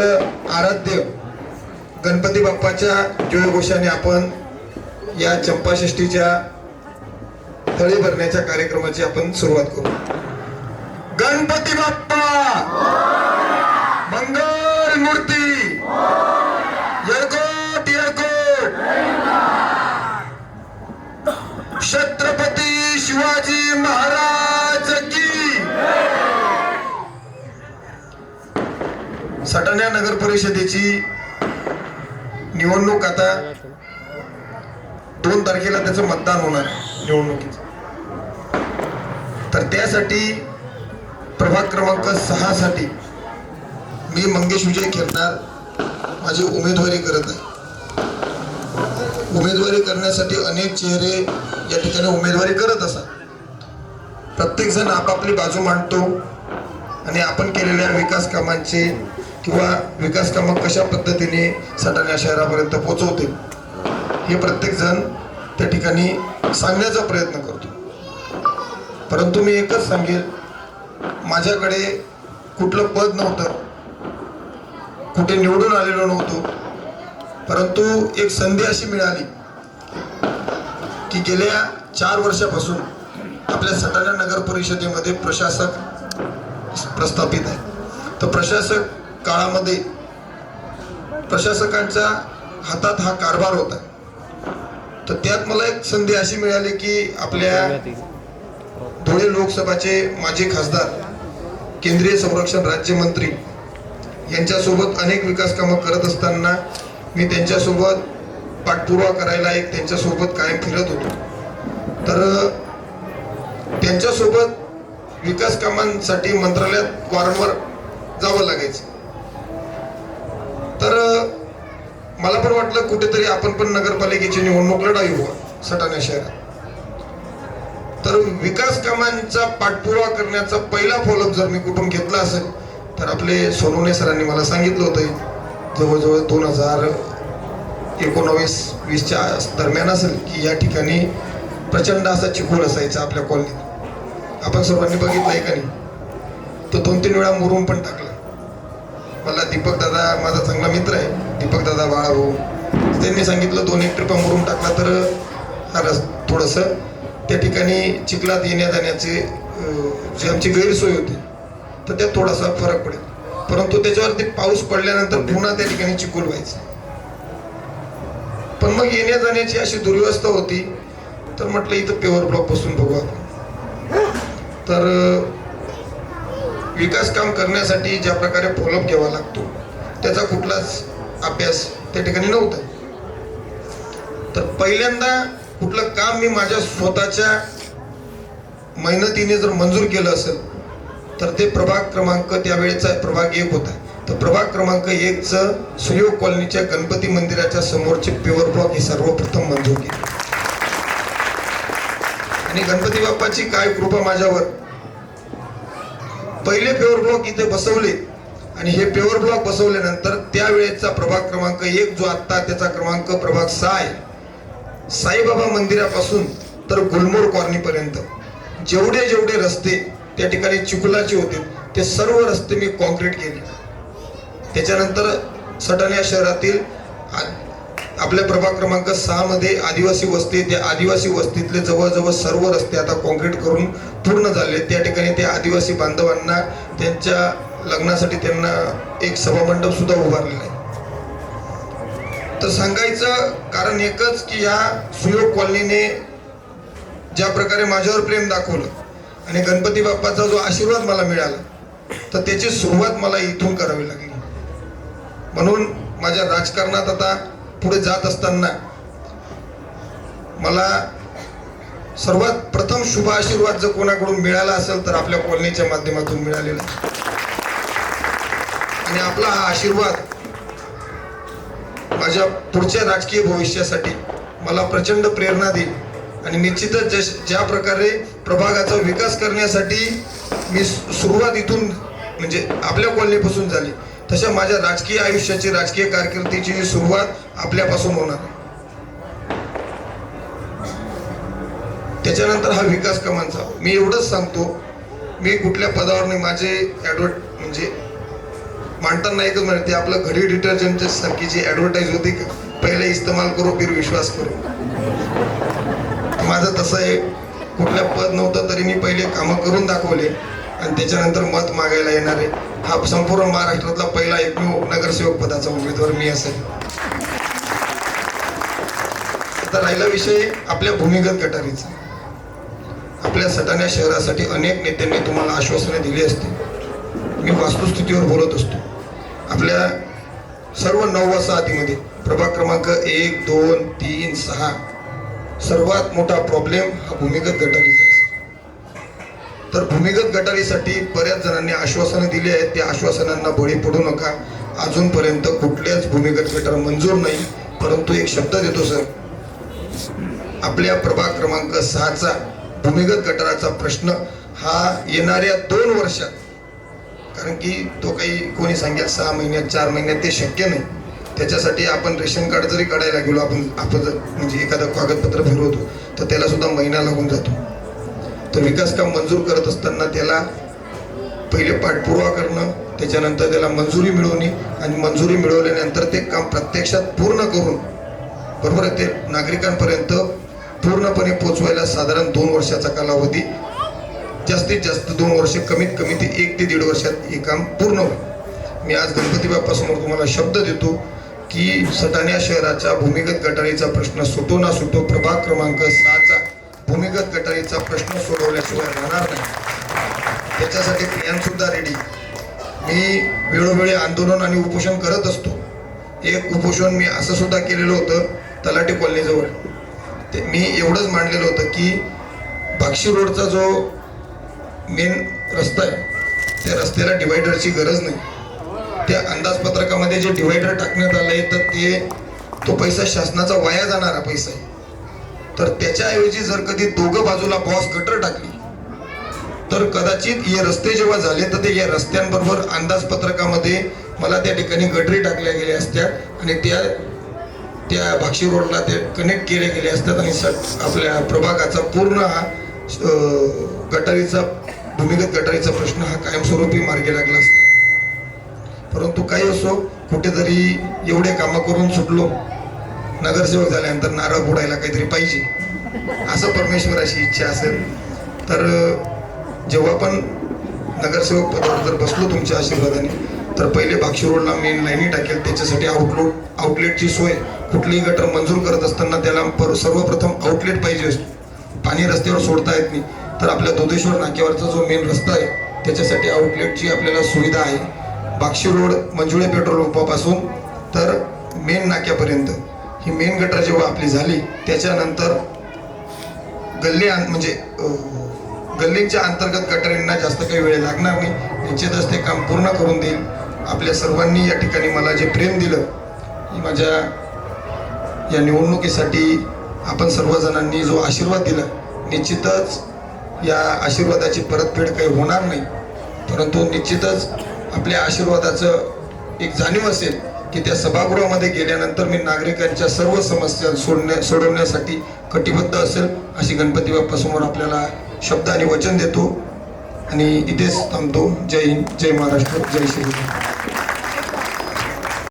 आराध्य गणपती बाप्पाच्या जयघोषाने आपण या चंपाषष्टीच्या थळी भरण्याच्या कार्यक्रमाची आपण सुरुवात करू. गणपती बाप्पा! नगर परिषदेची निवडणूक आता दोन तारखेला त्याचं मतदान होणार निवडणुकीच निवडणुकीचं. तर त्यासाठी प्रभाग क्रमांक सहा साठी मी मंगेश विजय खेरणार माझी उमेदवारी करत आहे. उमेदवारी करण्यासाठी अनेक चेहरे या ठिकाणी उमेदवारी करत असतात. प्रत्येक जण आपापली बाजू मांडतो आणि आपण केलेल्या विकास कामांचे किंवा विकास कामं कशा पद्धतीने सटाणा शहरापर्यंत पोहोचवतील हे प्रत्येक जण त्या ठिकाणी सांगण्याचा प्रयत्न करतो. परंतु मी एकच सांगेल माझ्याकडे कुठलं पद नव्हतं कुठे निवडून आलेलो नव्हतो परंतु एक संधी अशी मिळाली की गेल्या चार वर्षापासून आपल्या सटाणा नगर परिषदेमध्ये प्रशासक प्रस्थापित आहे. तर प्रशासक काळामध्ये प्रशासकांच्या हातात हा कारभार होता. तर त्यात मला एक संधी अशी मिळाली की आपल्या धुळे लोकसभाचे माजी खासदार केंद्रीय संरक्षण राज्यमंत्री यांच्यासोबत अनेक विकास कामं करत असताना मी त्यांच्यासोबत पाठपुरावा करायला एक त्यांच्यासोबत कायम फिरत होतो. तर त्यांच्यासोबत विकास कामांसाठी मंत्रालयात वारंवार जावं लागायचं. तर मला पण वाटलं कुठेतरी आपण पण नगरपालिकेची निवडणूक लढावी हुआ सटाणा शहरात. तर विकास कामांचा पाठपुरावा करण्याचा पहिला फॉलोअप जर मी कुठून घेतला असेल तर आपले सोनवणे सरांनी मला सांगितलं होतं जवळजवळ दोन हजार एकोणावीस वीसच्या दरम्यान असेल की या ठिकाणी प्रचंड असा चिखोल असायचा आपल्या कॉलनीत आपण सर्वांनी बघितलं आहे का नाही? तो दोन तीन वेळा मुरून पण टाकला. मला दीपक दादा माझा चांगला मित्र आहे. दीपक दादा बाळा भाऊ त्यांनी सांगितलं दोन एक ट्रिपा मुरुम टाकला तर हा रस थोडंसं त्या ठिकाणी चिखलात येण्या जाण्याचे जी आमची गैरसोय होती तर त्यात थोडासा फरक पडेल. परंतु त्याच्यावरती पाऊस पडल्यानंतर पुन्हा त्या ठिकाणी चिखल व्हायचं. पण मग येण्या जाण्याची अशी दुर्व्यवस्था होती तर म्हटलं इथं पेवर ब्लॉक बसून बघू आपण. तर विकास काम करण्यासाठी ज्या प्रकारे फॉलोअप घ्यावा लागतो त्याचा कुठलाच अभ्यास त्या ठिकाणी नव्हता. तर पहिल्यांदा कुठलं काम मी माझ्या स्वतःच्या मेहनतीने जर मंजूर केलं असेल तर ते प्रभाग क्रमांक त्यावेळेचा प्रभाग एक होता. तर प्रभाग क्रमांक एकचं सुयोग कॉलनीच्या गणपती मंदिराच्या समोरचे प्युअर ब्लॉक हे सर्वप्रथम मंजूर केले. आणि गणपती बाप्पाची काय कृपा माझ्यावर पहिले पेवर ब्लॉक इथे बसवले आणि हे पेवर ब्लॉक बसवल्यानंतर त्यावेळेचा प्रभाग क्रमांक एक जो आत्ता त्याचा क्रमांक प्रभाग सहा आहे साईबाबा मंदिरापासून तर गुलमोर कॉर्नीपर्यंत जेवढे जेवढे रस्ते त्या ठिकाणी चिखलाचे होते ते सर्व रस्ते मी कॉन्क्रीट केले. त्याच्यानंतर सटाणा शहरातील आपल्या प्रभाग क्रमांक सहा मध्ये आदिवासी वस्ती त्या आदिवासी वस्तीतले जवळजवळ सर्व रस्ते आता कॉन्क्रीट करून पूर्ण झाले त्या ठिकाणी त्या आदिवासी बांधवांना त्यांच्या लग्नासाठी त्यांना एक सभामंडप सुद्धा उभारलेला आहे. तर सांगायचं कारण एकच की ह्या सुयोग कॉलनीने ज्या प्रकारे माझ्यावर प्रेम दाखवलं आणि गणपती बाप्पाचा जो आशीर्वाद मला मिळाला तर त्याची सुरुवात मला इथून करावी लागली. म्हणून माझ्या राजकारणात आता पुढे जात असताना मला सर्वात प्रथम शुभ आशीर्वाद जर कोणाकडून मिळाला असेल तर आपल्या कॉलनीच्या माध्यमातून मिळालेला आणि आपला हा आशीर्वाद माझ्या पुढच्या राजकीय भविष्यासाठी मला प्रचंड प्रेरणा देईल. आणि निश्चितच जश ज्या प्रकारे प्रभागाचा विकास करण्यासाठी मी सुरुवात इथून म्हणजे आपल्या कॉलनीपासून झाली. तशा माझ्या राजकीय आयुष्याची राजकीय कारकिर्दीची सुरुवात आपल्यापासून होणार आहे. त्याच्यानंतर हा विकास कामांचा. मी एवढंच सांगतो मी कुठल्या पदावर नाही माझे ऍडव्हर्ट म्हणजे मांडताना एकच म्हणते ते आपलं घडी डिटर्जंटच्या सारखी जी ऍडव्हर्टाईज होती का पहिले इस्तेमाल करो फिर विश्वास करो. माझं तसं आहे कुठल्या पद नव्हतं तरी मी पहिले कामं करून दाखवले. आणि त्याच्यानंतर मत मागायला येणार. आहे हा संपूर्ण महाराष्ट्रातला पहिला एकमेव नगरसेवक पदाचा उमेदवार मी असेल. आता राहिला विषय आपल्या भूमिगत गटारीचा. आपल्या सटाण्या शहरासाठी अनेक नेत्यांनी तुम्हाला आश्वासने दिली असते मी वास्तुस्थितीवर बोलत असतो. आपल्या सर्व नऊ वसाहतीमध्ये प्रभाग क्रमांक एक दोन तीन सहा. सर्वात मोठा प्रॉब्लेम हा भूमिगत गटारीचा. तर भूमिगत गटारीसाठी बऱ्याच जणांनी आश्वासनं दिली आहेत. त्या आश्वासनांना बळी पडू नका. अजूनपर्यंत कुठल्याच भूमिगत गटार मंजूर नाही. परंतु एक शब्द देतो सर. आपल्या प्रभाग क्रमांक सहाचा भूमिगत गटाराचा प्रश्न हा येणाऱ्या दोन वर्षात कारण की तो काही कोणी सांगेल सहा महिन्यात चार महिन्यात ते शक्य नाही. त्याच्यासाठी आपण रेशन कार्ड जरी काढायला गेलो आपण आपण जर म्हणजे एखादं कागदपत्र फिरवतो तर त्याला सुद्धा महिना लागून जातो. तर विकास काम मंजूर करत असताना त्याला पहिले पाठपुरावा करणं त्याच्यानंतर त्याला मंजुरी मिळवणे आणि मंजुरी मिळवल्यानंतर ते काम प्रत्यक्षात पूर्ण करून बरोबर आहे ते नागरिकांपर्यंत पूर्णपणे पोचवायला साधारण दोन वर्षाचा कालावधी जास्तीत जास्त दोन वर्ष कमीत कमी ते एक ते दीड वर्षात हे काम पूर्ण होईल. मी आज गणपती बाप्पासमोर तुम्हाला शब्द देतो की सटाण्या शहराच्या भूमिगत गटारीचा प्रश्न सुटो ना सुटो प्रभाग क्रमांक सहाचा भूमिगत गटारीचा प्रश्न सोडवल्याशिवाय राहणार नाही. त्याच्यासाठी प्लॅन सुद्धा रेडी मी वेळोवेळी आंदोलन आणि उपोषण करत असतो. एक उपोषण मी असं सुद्धा केलेलं होतं तलाठी कॉलनीजवळ. ते मी एवढंच मांडलेलं होतं की बाक्षी रोडचा जो मेन रस्ता आहे त्या रस्त्याला डिवायडरची गरज नाही. त्या अंदाजपत्रकामध्ये जे डिवायडर टाकण्यात आलं आहे तर ते तो पैसा शासनाचा वाया जाणारा पैसा आहे. तर त्याच्याऐवजी जर कधी दोघं बाजूला बॉस गटर टाकली तर कदाचित हे रस्ते जेव्हा झाले तर ते या रस्त्यांबरोबर अंदाजपत्रकामध्ये मला त्या ठिकाणी गटरी टाकल्या गेल्या असत्या आणि त्या त्या भाक्षी रोडला ते कनेक्ट केल्या गेले असतात आणि स- आपल्या प्रभागाचा पूर्ण हा गटारीचा भूमिगत गटारीचा प्रश्न हा कायमस्वरूपी मार्गी लागला असतो. परंतु काही असो कुठेतरी एवढे कामं करून सुटलो. नगरसेवक झाल्यानंतर नारळ फोडायला काहीतरी पाहिजे. असं परमेश्वराची इच्छा असेल. तर जेव्हा पण नगरसेवक पदावर जर बसलो तुमच्या आशीर्वादाने तर पहिले बाक्षी रोडला मेन लाईनी टाकेल. त्याच्यासाठी आउटलोट आउटलेटची सोय. कुठलीही गटर मंजूर करत असताना त्याला पर- सर्वप्रथम आउटलेट पाहिजे असतो. पाणी रस्त्यावर सोडता येत नाही. तर आपल्या दोधेश्वर नाक्यावरचा जो मेन रस्ता आहे त्याच्यासाठी आउटलेटची आपल्याला सुविधा आहे. बाक्षी रोड मंजुळे पेट्रोल पंपापासून तर मेन नाक्यापर्यंत. ही मेन गटर जेव्हा आपली झाली त्याच्यानंतर गल्ली म्हणजे गल्लींच्या गल्लीच्या अंतर्गत गटरींना जास्त काही वेळ लागणार नाही. निश्चितच ते काम पूर्ण करून देईल. आपल्या सर्वांनी या ठिकाणी मला जे प्रेम दिलं ही माझ्या या निवडणुकीसाठी आपण सर्वजणांनी जो आशीर्वाद दिला निश्चितच या आशीर्वादाची परतफेड काही होणार नाही. परंतु निश्चितच आपल्या आशीर्वादाचं एक जाणीव असेल की त्या सभागृहामध्ये गेल्यानंतर मी नागरिकांच्या सर्व समस्या सोडण्या सोडवण्यासाठी कटिबद्ध असेल अशी गणपती बाप्पासमोर आपल्याला शब्द आणि वचन देतो. आणि इथेच थांबतो. जय हिंद जय महाराष्ट्र जय श्री